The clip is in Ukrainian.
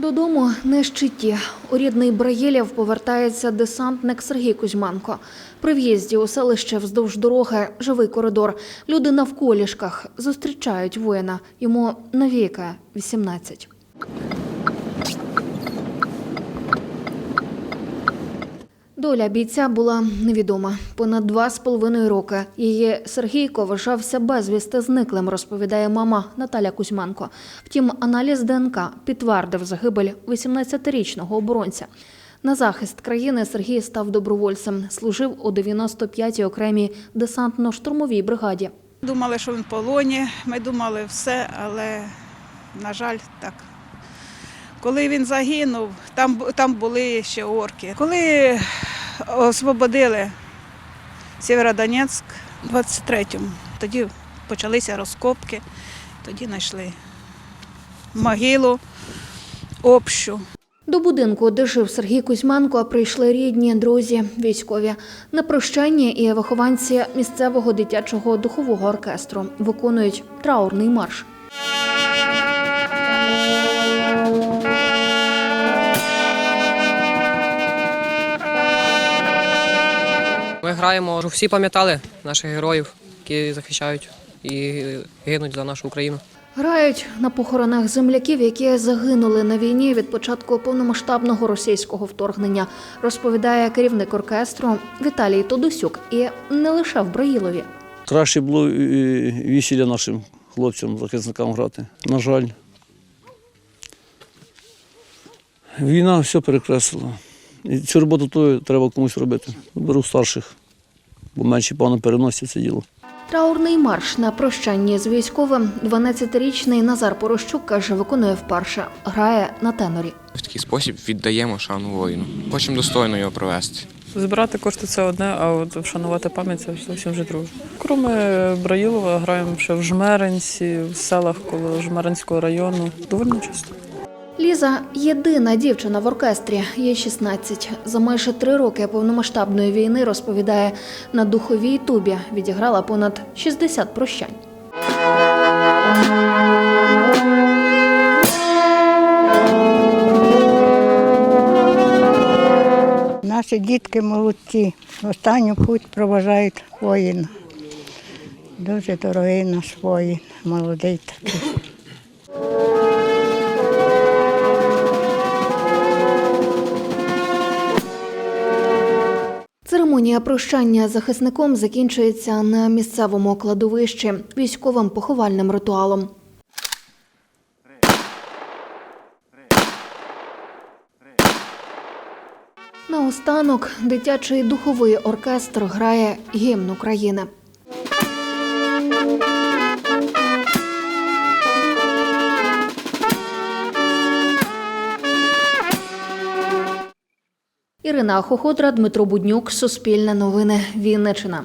Додому на щиті. У рідний Браїлів повертається десантник Сергій Кузьменко. При в'їзді у селище вздовж дороги живий коридор. Люди навколішках зустрічають воїна. Йому навіка 18. Доля бійця була невідома. Понад два з половиною роки її Сергійко вважався безвісти зниклим, розповідає мама Наталя Кузьменко. Втім, аналіз ДНК підтвердив загибель 18-річного оборонця. На захист країни Сергій став добровольцем, служив у 95-й окремій десантно-штурмовій бригаді. Думали, що він в полоні, ми думали все, але, на жаль, так. Коли він загинув, там, там були ще орки. Коли освободили Сєвєродонецьк в 23-му, тоді почалися розкопки, тоді знайшли могилу общу. До будинку, де жив Сергій Кузьменко, прийшли рідні, друзі, військові. На прощання і вихованці місцевого дитячого духового оркестру виконують траурний марш. Граємо, щоб всі пам'ятали наших героїв, які захищають і гинуть за нашу Україну. Грають на похоронах земляків, які загинули на війні від початку повномасштабного російського вторгнення, розповідає керівник оркестру Віталій Тодосюк. І не лише в Браїлові. Краще було е, весілля нашим хлопцям, захисникам грати. На жаль. Війна все перекреслила. І цю роботу то треба комусь робити. Беру старших, бо менші певно переносять це діло. Траурний марш на прощанні з військовим 12-річний Назар Порощук каже, виконує вперше, грає на тенорі. В такий спосіб віддаємо шану воїну. Хочемо достойно його провести. Збирати кошти це одне, а от вшанувати пам'ять це зовсім вже друге. Кроме Браїлова, граємо ще в Жмеринці, в селах коло Жмеринського району. Доволі часто. Ліза єдина дівчина в оркестрі, їй 16. За майже три роки повномасштабної війни розповідає на духовій тубі. Відіграла понад 60 прощань. Наші дітки молодці. Останню путь проважають воїна. Дуже дорогий наш воїн, молодий такий. Церемонія прощання захисником закінчується на місцевому кладовищі військовим поховальним ритуалом. Наостанок дитячий духовий оркестр грає гімн України. Ірина Хохотра, Дмитро Буднюк, Суспільне новини, Вінниччина.